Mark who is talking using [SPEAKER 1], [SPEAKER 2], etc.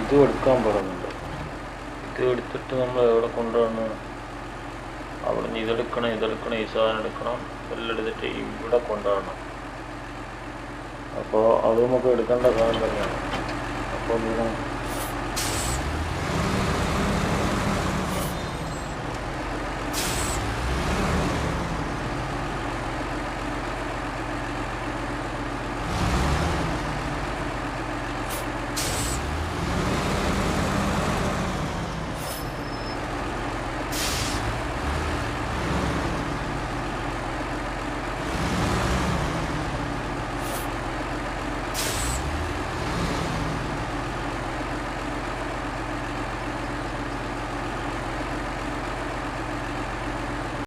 [SPEAKER 1] ഇതും എടുക്കാൻ പറയുന്നുണ്ട്. ഇത് എടുത്തിട്ട് നമ്മൾ എവിടെ കൊണ്ടുവന്ന് അവിടെ നിന്ന് ഇതെടുക്കണം ഇതെടുക്കണം ഈ സാധനം എടുക്കണം എല്ലാം എടുത്തിട്ട് ഇവിടെ കൊണ്ടുവരണം. അപ്പോൾ അത് നമുക്ക് എടുക്കേണ്ട സാധനം തന്നെയാണ്. അപ്പോൾ ഇതിന്